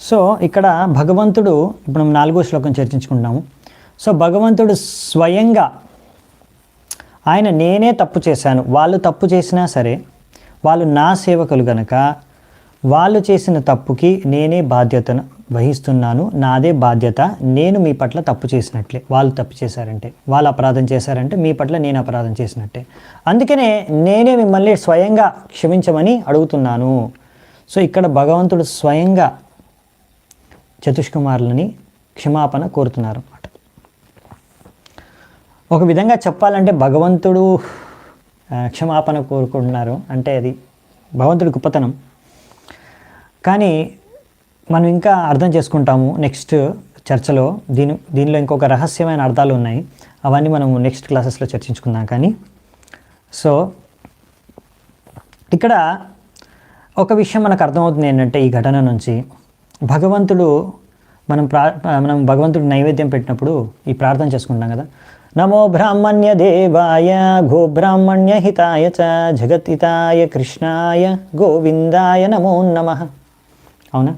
So ఇక్కడ భగవంతుడు ఇప్పుడు మనం నాలుగో శ్లోకం చర్చించుకుంటున్నాము. సో భగవంతుడు స్వయంగా ఆయన నేనే తప్పు చేశాను. వాళ్ళు తప్పు చేసినా సరే వాళ్ళు నా సేవకులు గనక వాళ్ళు చేసిన తప్పుకి నేనే బాధ్యతను వహిస్తున్నాను. నాదే బాధ్యత. నేను మీ పట్ల తప్పు చేసినట్లే. వాళ్ళు తప్పు చేశారంటే వాళ్ళు అపరాధం చేశారంటే మీ పట్ల నేను అపరాధం చేసినట్టే. అందుకనే నేనే మిమ్మల్ని స్వయంగా క్షమించమని అడుగుతున్నాను. సో ఇక్కడ భగవంతుడు స్వయంగా చతుష్కుమారులని క్షమాపణ కోరుతున్నారు అన్నమాట ఒక విధంగా చెప్పాలంటే భగవంతుడు క్షమాపణ కోరుకుంటున్నారు. అంటే అది భగవంతుడి గొప్పతనం. కానీ మనం ఇంకా అర్థం చేసుకుంటాము నెక్స్ట్ చర్చలో. దీని దీనిలో ఇంకొక రహస్యమైన అర్థాలు ఉన్నాయి. అవన్నీ మనం నెక్స్ట్ క్లాసెస్లో చర్చించుకుందాం కానీ. సో ఇక్కడ ఒక విషయం మనకు అర్థమవుతుంది ఏంటంటే ఈ ఘటన నుంచి. భగవంతుడు మనం ప్రా మనం భగవంతుడు నైవేద్యం పెట్టినప్పుడు ఈ ప్రార్థన చేసుకుంటాం కదా. నమో బ్రాహ్మణ్య దేవాయ గో బ్రాహ్మణ్య హితాయ చ జగత్హితాయ కృష్ణాయ గోవిందాయ నమో నమ. అవునా?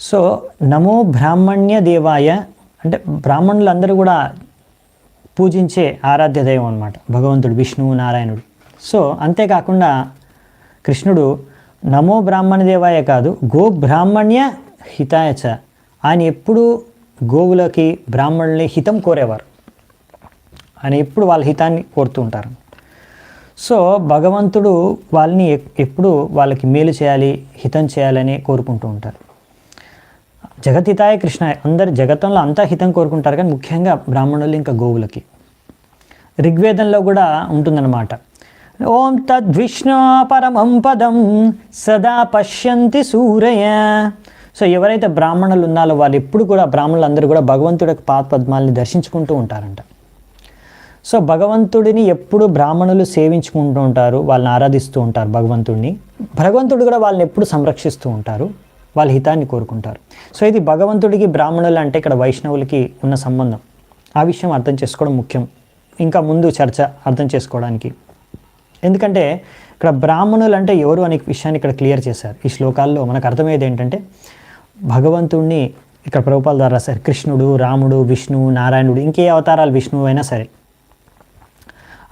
సో నమో బ్రాహ్మణ్య దేవాయ అంటే బ్రాహ్మణులందరూ కూడా పూజించే ఆరాధ్య దైవం అనమాట భగవంతుడు విష్ణువు నారాయణుడు. సో అంతేకాకుండా కృష్ణుడు నమో బ్రాహ్మణ దేవాయ కాదు గో బ్రాహ్మణ్య హితాయచ ఆయన ఎప్పుడూ గోవులకి బ్రాహ్మణుల్ని హితం కోరేవారు. ఆయన ఎప్పుడు వాళ్ళ హితాన్ని కోరుతూ ఉంటారు. సో భగవంతుడు వాళ్ళని ఎ- ఎప్పుడు వాళ్ళకి మేలు చేయాలి హితం చేయాలని కోరుకుంటూ ఉంటారు. జగతితాయ కృష్ణ అందరు జగతంలో అంతా హితం కోరుకుంటారు కానీ ముఖ్యంగా బ్రాహ్మణులు ఇంకా గోవులకి. ఋగ్వేదంలో కూడా ఉంటుందన్నమాట. ఓం తద్విష్ణు పరమం పదం సదా పశ్యంతి సూరయ. సో ఎవరైతే బ్రాహ్మణులు ఉన్నారో వాళ్ళు ఎప్పుడు కూడా బ్రాహ్మణులు అందరూ కూడా భగవంతుడి పాద పద్మాలని దర్శించుకుంటూ ఉంటారంట. సో భగవంతుడిని ఎప్పుడు బ్రాహ్మణులు సేవించుకుంటూ ఉంటారు వాళ్ళని ఆరాధిస్తూ ఉంటారు భగవంతుడిని భగవంతుడు కూడా వాళ్ళని ఎప్పుడు సంరక్షిస్తూ ఉంటారు వాళ్ళ హితాన్ని కోరుకుంటారు. సో ఇది భగవంతుడికి బ్రాహ్మణులు అంటే ఇక్కడ వైష్ణవులకి ఉన్న సంబంధం. ఆ విషయం అర్థం చేసుకోవడం ముఖ్యం. ఇంకా ముందు చర్చ అర్థం చేసుకోవడానికి. ఎందుకంటే ఇక్కడ బ్రాహ్మణులు అంటే ఎవరు అనే విషయాన్ని ఇక్కడ క్లియర్ చేశారు. ఈ శ్లోకాల్లో మనకు అర్థమయ్యేది ఏంటంటే భగవంతుణ్ణి ఇక్కడ ప్రభుపాల ద్వారా రాశారు. కృష్ణుడు రాముడు విష్ణువు నారాయణుడు ఇంకే అవతారాలు విష్ణువు అయినా సరే.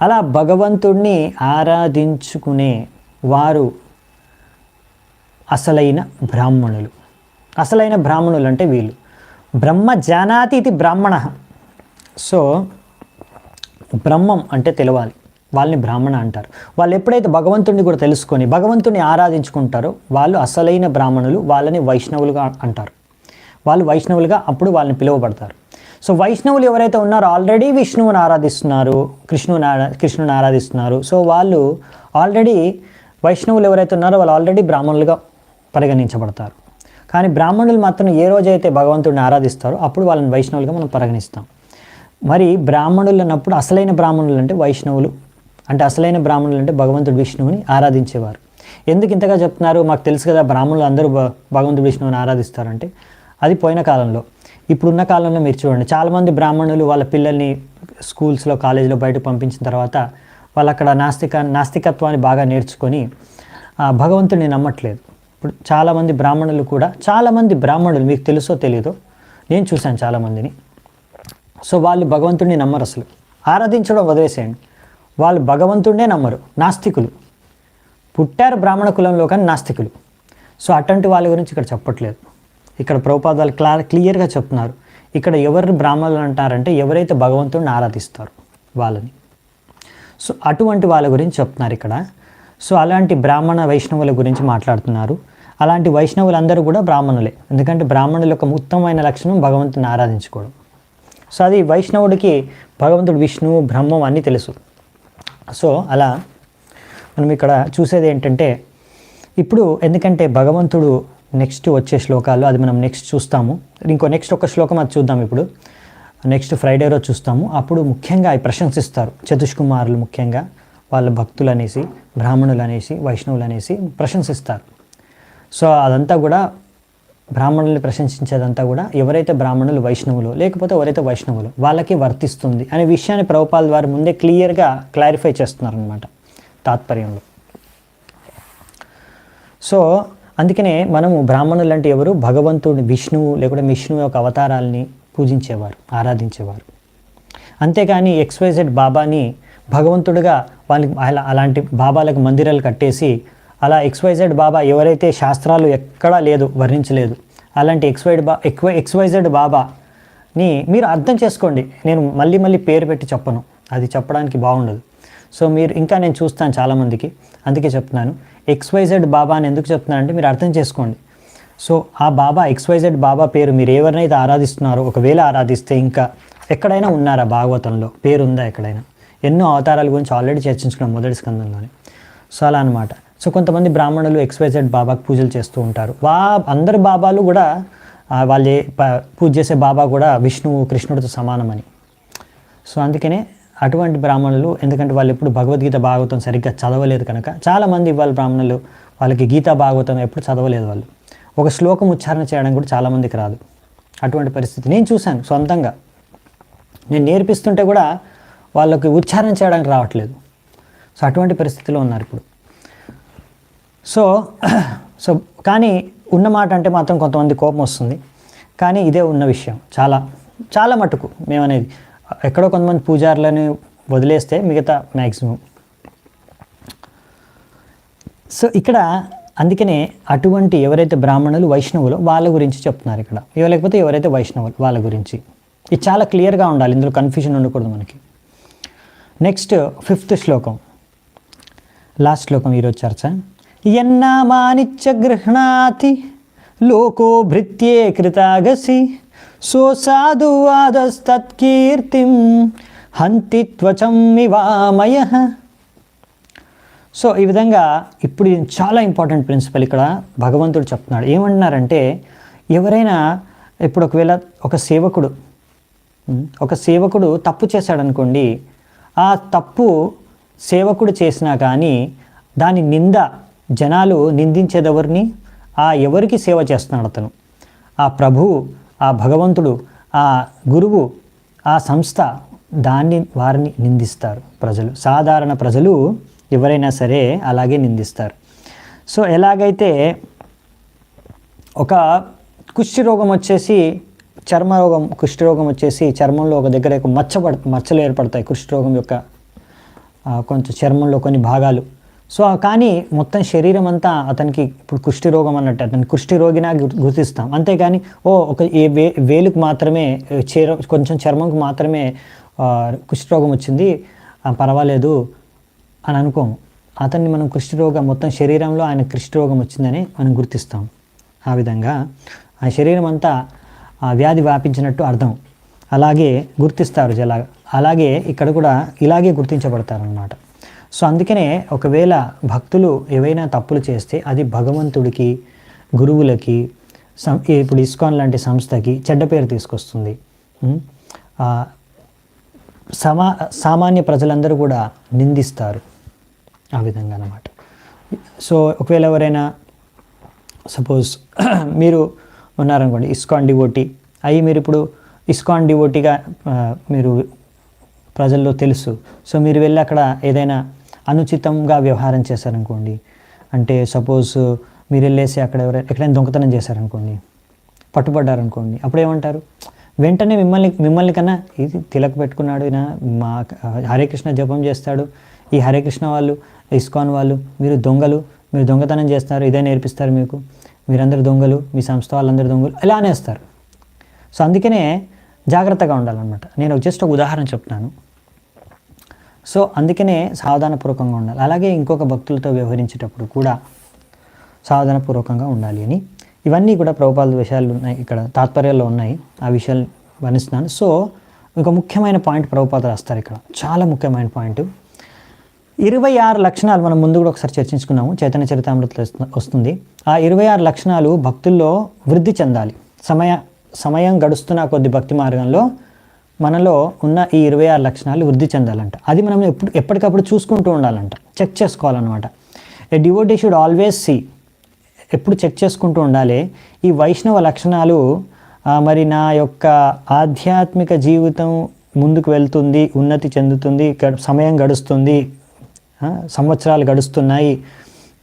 అలా భగవంతుణ్ణి ఆరాధించుకునే వారు అసలైన బ్రాహ్మణులు. అసలైన బ్రాహ్మణులు అంటే వీళ్ళు. బ్రహ్మ జానాతి ఇది బ్రాహ్మణ. సో బ్రహ్మం అంటే తెలవాలి. వాళ్ళని బ్రాహ్మణ అంటారు. వాళ్ళు ఎప్పుడైతే భగవంతుడిని కూడా తెలుసుకొని భగవంతుడిని ఆరాధించుకుంటారో వాళ్ళు అసలైన బ్రాహ్మణులు వాళ్ళని వైష్ణవులుగా అంటారు. వాళ్ళు వైష్ణవులుగా అప్పుడు వాళ్ళని పిలువబడతారు. సో వైష్ణవులు ఎవరైతే ఉన్నారో ఆల్రెడీ విష్ణువుని ఆరాధిస్తున్నారు కృష్ణుని ఆరా కృష్ణుని ఆరాధిస్తున్నారు. సో వాళ్ళు ఆల్రెడీ వైష్ణవులు ఎవరైతే ఉన్నారో వాళ్ళు ఆల్రెడీ బ్రాహ్మణులుగా పరిగణించబడతారు. కానీ బ్రాహ్మణులు మాత్రం ఏ రోజైతే భగవంతుడిని ఆరాధిస్తారో అప్పుడు వాళ్ళని వైష్ణవులుగా మనం పరిగణిస్తాం. మరి బ్రాహ్మణులు అన్నప్పుడు అసలైన బ్రాహ్మణులు అంటే వైష్ణవులు. అంటే అసలైన బ్రాహ్మణులు అంటే భగవంతుడు విష్ణువుని ఆరాధించేవారు. ఎందుకు ఇంతగా చెప్తున్నారు? మాకు తెలుసు కదా బ్రాహ్మణులు అందరూ భగవంతుడు విష్ణువుని ఆరాధిస్తారంటే. అది పోయిన కాలంలో. ఇప్పుడున్న కాలంలో మీరు చూడండి చాలామంది బ్రాహ్మణులు వాళ్ళ పిల్లల్ని స్కూల్స్లో కాలేజీలో బయట పంపించిన తర్వాత వాళ్ళు అక్కడ నాస్తిక నాస్తికత్వాన్ని బాగా నేర్చుకొని భగవంతుడిని నమ్మట్లేదు. ఇప్పుడు చాలామంది బ్రాహ్మణులు కూడా చాలామంది బ్రాహ్మణులు మీకు తెలుసో తెలియదో నేను చూశాను చాలామందిని. సో వాళ్ళు భగవంతుడిని నమ్మరు అసలు. ఆరాధించడం వదిలేసేయండి. వాళ్ళు భగవంతుడే నమ్మరు నాస్తికులు. పుట్టారు బ్రాహ్మణ కులంలో కానీ నాస్తికులు. సో అటువంటి వాళ్ళ గురించి ఇక్కడ చెప్పట్లేదు. ఇక్కడ ప్రభుపాదాలు క్లా క్లియర్గా చెప్తున్నారు. ఇక్కడ ఎవరు బ్రాహ్మణులు అంటారంటే ఎవరైతే భగవంతుడిని ఆరాధిస్తారు వాళ్ళని. సో అటువంటి వాళ్ళ గురించి చెప్తున్నారు ఇక్కడ. సో అలాంటి బ్రాహ్మణ వైష్ణవుల గురించి మాట్లాడుతున్నారు. అలాంటి వైష్ణవులందరూ కూడా బ్రాహ్మణులే. ఎందుకంటే బ్రాహ్మణుల యొక్క ఉత్తమమైన లక్షణం భగవంతుని ఆరాధించుకోవడం. సో అది వైష్ణవుడికి భగవంతుడు విష్ణువు బ్రహ్మం అన్నీ తెలుసు. సో అలా మనం ఇక్కడ చూసేది ఏంటంటే ఇప్పుడు ఎందుకంటే భగవంతుడు నెక్స్ట్ వచ్చే శ్లోకాలు అది మనం నెక్స్ట్ చూస్తాము. ఇంకో నెక్స్ట్ ఒక శ్లోకం అది చూద్దాం ఇప్పుడు. నెక్స్ట్ ఫ్రైడే రోజు చూస్తాము. అప్పుడు ముఖ్యంగా అవి ప్రశంసిస్తారు. చతుష్కుమారులు ముఖ్యంగా వాళ్ళ భక్తులు అనేసి బ్రాహ్మణులు అనేసి వైష్ణవులు అనేసి ప్రశంసిస్తారు. సో అదంతా కూడా బ్రాహ్మణుల్ని ప్రశంసించేదంతా కూడా ఎవరైతే బ్రాహ్మణులు వైష్ణవులు లేకపోతే ఎవరైతే వైష్ణవులు వాళ్ళకి వర్తిస్తుంది అనే విషయాన్ని ప్రభుపాల ద్వారా ముందే క్లియర్గా క్లారిఫై చేస్తున్నారనమాట తాత్పర్యంలో. సో అందుకనే మనము బ్రాహ్మణులు అంటే ఎవరు? భగవంతుడు విష్ణువు లేకుంటే విష్ణువు యొక్క అవతారాల్ని పూజించేవారు ఆరాధించేవారు. అంతేకాని ఎక్స్వైజెడ్ బాబాని భగవంతుడిగా వాళ్ళకి అలా అలాంటి బాబాలకు మందిరాలు కట్టేసి అలా ఎక్స్వైజెడ్ బాబా ఎవరైతే శాస్త్రాలు ఎక్కడా లేదు వర్ణించలేదు అలాంటి ఎక్స్వైడ్ బా ఎక్వ ఎక్స్వైజెడ్ బాబాని మీరు అర్థం చేసుకోండి. నేను మళ్ళీ మళ్ళీ పేరు పెట్టి చెప్పను. అది చెప్పడానికి బాగుండదు. సో మీరు ఇంకా నేను చూస్తాను చాలామందికి. అందుకే చెప్తున్నాను. ఎక్స్వైజెడ్ బాబా అని ఎందుకు చెప్తున్నానంటే మీరు అర్థం చేసుకోండి. సో ఆ బాబా ఎక్స్వైజెడ్ బాబా పేరు మీరు ఎవరినైతే ఆరాధిస్తున్నారో ఒకవేళ ఆరాధిస్తే ఇంకా ఎక్కడైనా ఉన్నారా భాగవతంలో? పేరు ఉందా ఎక్కడైనా? ఎన్నో అవతారాల గురించి ఆల్రెడీ చర్చించుకున్నాం మొదటి స్కందంలోనే. సో అలా అనమాట సో కొంతమంది బ్రాహ్మణులు ఎక్స్వైజెడ్ బాబాకు పూజలు చేస్తూ ఉంటారు. వా అందరు బాబాలు కూడా వాళ్ళే ప- పూజ చేసే బాబా కూడా విష్ణువు కృష్ణుడితో సమానమని. సో అందుకనే అటువంటి బ్రాహ్మణులు ఎందుకంటే వాళ్ళు ఎప్పుడు భగవద్గీత భాగవతం సరిగ్గా చదవలేదు కనుక చాలామంది ఇవాళ బ్రాహ్మణులు వాళ్ళకి గీతా భాగవతం ఎప్పుడు చదవలేదు వాళ్ళు. ఒక శ్లోకం ఉచ్చారణ చేయడం కూడా చాలామందికి రాదు. అటువంటి పరిస్థితి నేను చూశాను సొంతంగా. నేను నేర్పిస్తుంటే కూడా వాళ్ళకి ఉచ్చారణ చేయడానికి రావట్లేదు. సో అటువంటి పరిస్థితిలో ఉన్నారు ఇప్పుడు. సో సో కానీ ఉన్న మాట అంటే మాత్రం కొంతమంది కోపం వస్తుంది. కానీ ఇదే ఉన్న విషయం. చాలా చాలా మటుకు మేమనేది. ఎక్కడో కొంతమంది పూజారులని వదిలేస్తే మిగతా మ్యాక్సిమం సో ఇక్కడ అందుకనే అటువంటి ఎవరైతే బ్రాహ్మణులు వైష్ణవులు వాళ్ళ గురించి చెప్తున్నారు ఇక్కడ. ఇవ లేకపోతే ఎవరైతే వైష్ణవులు వాళ్ళ గురించి. ఇది చాలా క్లియర్గా ఉండాలి. ఇందులో కన్ఫ్యూజన్ ఉండకూడదు మనకి. నెక్స్ట్ ఫిఫ్త్ శ్లోకం. లాస్ట్ శ్లోకం ఈరోజు చర్చ. యన్నామానిచ్చ గృహ్ణాతి లోకో భృత్యే కృతాగసి. సో సాధువాదస్తత్కీర్తిం హంతి త్వచం ఇవామయ సో ఈ విధంగా ఇప్పుడు చాలా ఇంపార్టెంట్ ప్రిన్సిపల్ ఇక్కడ భగవంతుడు చెప్తున్నాడు. ఏమంటున్నారంటే ఎవరైనా ఇప్పుడు ఒకవేళ ఒక సేవకుడు ఒక సేవకుడు తప్పు చేశాడనుకోండి ఆ తప్పు సేవకుడు చేసినా కానీ దాని నింద జనాలు నిందించేదెవరిని? ఆ ఎవరికి సేవ చేస్తున్నాడు అతను? ఆ ప్రభువు ఆ భగవంతుడు ఆ గురువు ఆ సంస్థ దాన్ని వారిని నిందిస్తారు ప్రజలు. సాధారణ ప్రజలు ఎవరైనా సరే అలాగే నిందిస్తారు. సో ఎలాగైతే ఒక కుష్టి రోగం వచ్చేసి చర్మ రోగం కుష్టి రోగం వచ్చేసి చర్మంలో ఒక దగ్గర ఒక మచ్చ పడ మచ్చలు ఏర్పడతాయి కుష్టి రోగం యొక్క కొంచెం చర్మంలో కొన్ని భాగాలు. సో కానీ మొత్తం శరీరం అంతా అతనికి ఇప్పుడు కుష్టి రోగం అన్నట్టు అతను కుష్టి రోగినా గుర్తిస్తాం. అంతేగాని ఓ ఒక ఏ వే వేలుకు మాత్రమే చీర కొంచెం చర్మంకు మాత్రమే కుష్టి రోగం వచ్చింది పర్వాలేదు అని అనుకోము అతన్ని మనం కుష్టి రోగం మొత్తం శరీరంలో ఆయన కుష్టి రోగం వచ్చిందని మనం గుర్తిస్తాం. ఆ విధంగా ఆ శరీరం అంతా ఆ వ్యాధి వ్యాపించినట్టు అర్థం. అలాగే గుర్తిస్తారు జలా అలాగే ఇక్కడ కూడా ఇలాగే గుర్తించబడతారు అన్నమాట సో అందుకనే ఒకవేళ భక్తులు ఏవైనా తప్పులు చేస్తే అది భగవంతుడికి గురువులకి సం ఇప్పుడు ఇస్కాన్ లాంటి సంస్థకి చెడ్డ పేరు తీసుకొస్తుంది. సమా సామాన్య ప్రజలందరూ కూడా నిందిస్తారు ఆ విధంగా అన్నమాట. సో ఒకవేళ ఎవరైనా సపోజ్ మీరు ఉన్నారనుకోండి ఇస్కాన్ డివోటీ అయ్యి మీరు ఇప్పుడు ఇస్కాన్ డివోటీగా మీరు ప్రజల్లో తెలుసు. సో మీరు వెళ్ళి అక్కడ ఏదైనా అనుచితంగా వ్యవహారం చేశారనుకోండి. అంటే సపోజ్ మీరు వెళ్ళేసి అక్కడ ఎవరైనా ఎక్కడైనా దొంగతనం చేశారనుకోండి పట్టుబడ్డారనుకోండి అప్పుడు ఏమంటారు వెంటనే మిమ్మల్ని మిమ్మల్ని కన్నా ఇది తిలక పెట్టుకున్నాడు ఈయన మా హరే కృష్ణ జపం చేస్తాడు. ఈ హరే కృష్ణ వాళ్ళు ఇస్కాన్ వాళ్ళు మీరు దొంగలు మీరు దొంగతనం చేస్తారు ఇదే నేర్పిస్తారు మీకు. మీరందరూ దొంగలు మీ సంస్థ వాళ్ళందరూ దొంగలు ఇలా అనేస్తారు. సో అందుకనే జాగ్రత్తగా ఉండాలన్నమాట. నేను జస్ట్ ఒక ఉదాహరణ చెప్తున్నాను. సో అందుకనే సావధానపూర్వకంగా ఉండాలి. అలాగే ఇంకొక భక్తులతో వ్యవహరించేటప్పుడు కూడా సావధానపూర్వకంగా ఉండాలి అని. ఇవన్నీ కూడా ప్రభుపాద విషయాలు ఉన్నాయి. ఇక్కడ తాత్పర్యాల్లో ఉన్నాయి. ఆ విషయాలు వర్ణిస్తున్నాను. సో ఒక ముఖ్యమైన పాయింట్ ప్రభుపాద రాస్తారు ఇక్కడ. చాలా ముఖ్యమైన పాయింట్. ఇరవై ఆరు లక్షణాలు మనం ముందు కూడా ఒకసారి చర్చించుకున్నాము. చైతన్య చరితామృత వస్తుంది. ఆ ఇరవై ఆరు లక్షణాలు భక్తుల్లో వృద్ధి చెందాలి. సమయ సమయం గడుస్తున్న కొద్ది భక్తి మార్గంలో మనలో ఉన్న ఈ ఇరవై ఆరు లక్షణాలు వృద్ధి చెందాలంట. అది మనం ఎప్పుడు ఎప్పటికప్పుడు చూసుకుంటూ ఉండాలంట. చెక్ చేసుకోవాలన్నమాట. A devotee should always see ఎప్పుడు చెక్ చేసుకుంటూ ఉండాలి. ఈ వైష్ణవ లక్షణాలు మరి నా యొక్క ఆధ్యాత్మిక జీవితం ముందుకు వెళ్తుంది ఉన్నతి చెందుతుంది సమయం గడుస్తుంది సంవత్సరాలు గడుస్తున్నాయి.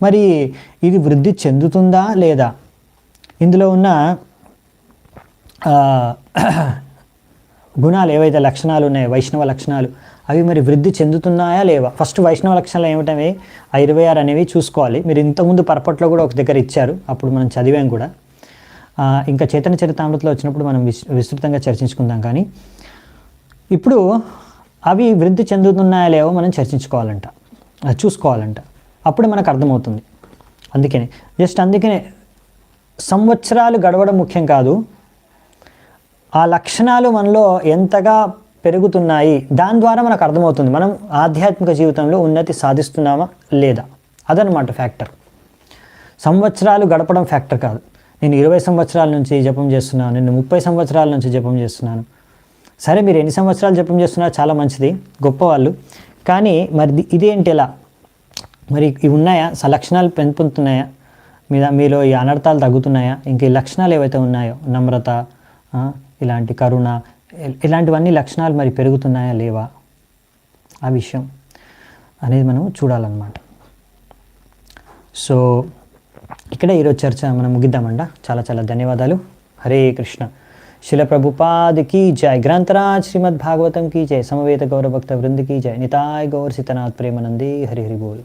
మరి ఇది వృద్ధి చెందుతుందా లేదా? ఇందులో ఉన్న గుణాలు ఏవైతే లక్షణాలు ఉన్నాయో వైష్ణవ లక్షణాలు అవి మరి వృద్ధి చెందుతున్నాయా లేవా? ఫస్ట్ వైష్ణవ లక్షణాలు ఏమిటవి? ఆ ఇరవై ఆరు అనేవి చూసుకోవాలి. మీరు ఇంతకుముందు పరపట్లో కూడా ఒక దగ్గర ఇచ్చారు. అప్పుడు మనం చదివాం కూడా. ఇంకా చైతన్య చరితామృతలో వచ్చినప్పుడు మనం విస్ విస్తృతంగా చర్చించుకుందాం కానీ ఇప్పుడు అవి వృద్ధి చెందుతున్నాయా లేవో మనం చర్చించుకోవాలంట. అది చూసుకోవాలంట. అప్పుడు మనకు అర్థమవుతుంది. అందుకనే జస్ట్ అందుకనే సంవత్సరాలు గడవడం ముఖ్యం కాదు. ఆ లక్షణాలు మనలో ఎంతగా పెరుగుతున్నాయి? దాని ద్వారా మనకు అర్థమవుతుంది. మనం ఆధ్యాత్మిక జీవితంలో ఉన్నతి సాధిస్తున్నామా లేదా? అదనమాట ఫ్యాక్టర్. సంవత్సరాలు గడపడం ఫ్యాక్టర్ కాదు. నేను ఇరవై సంవత్సరాల నుంచి జపం చేస్తున్నాను. నేను ముప్పై సంవత్సరాల నుంచి జపం చేస్తున్నాను. సరే మీరు ఎన్ని సంవత్సరాలు జపం చేస్తున్నారు చాలా మంచిది. గొప్పవాళ్ళు. కానీ మరి ఇదేంటి ఎలా మరి ఇవి ఉన్నాయా? స లక్షణాలు పెంపొందుతున్నాయా? మీద మీలో ఈ అనర్థాలు తగ్గుతున్నాయా? ఇంక ఈ లక్షణాలు ఏవైతే ఉన్నాయో? నమ్రత ఇలాంటి కరుణ ఇలాంటివన్నీ లక్షణాలు మరి పెరుగుతున్నాయా లేవా? ఆ విషయం అనేది మనం చూడాలన్నమాట. సో ఇక్కడ ఈరోజు చర్చ మనం ముగిద్దామండ చాలా చాలా ధన్యవాదాలు. హరే కృష్ణ. శిల ప్రభుపాదికి జై. గ్రంథరాజ్ శ్రీమద్ భాగవతం కీ జై. సమవేత గౌరభక్త వృందికి జై. నితాయ్ గౌర్ సితనాథ్ ప్రేమనంది. హరి హరి బోల్.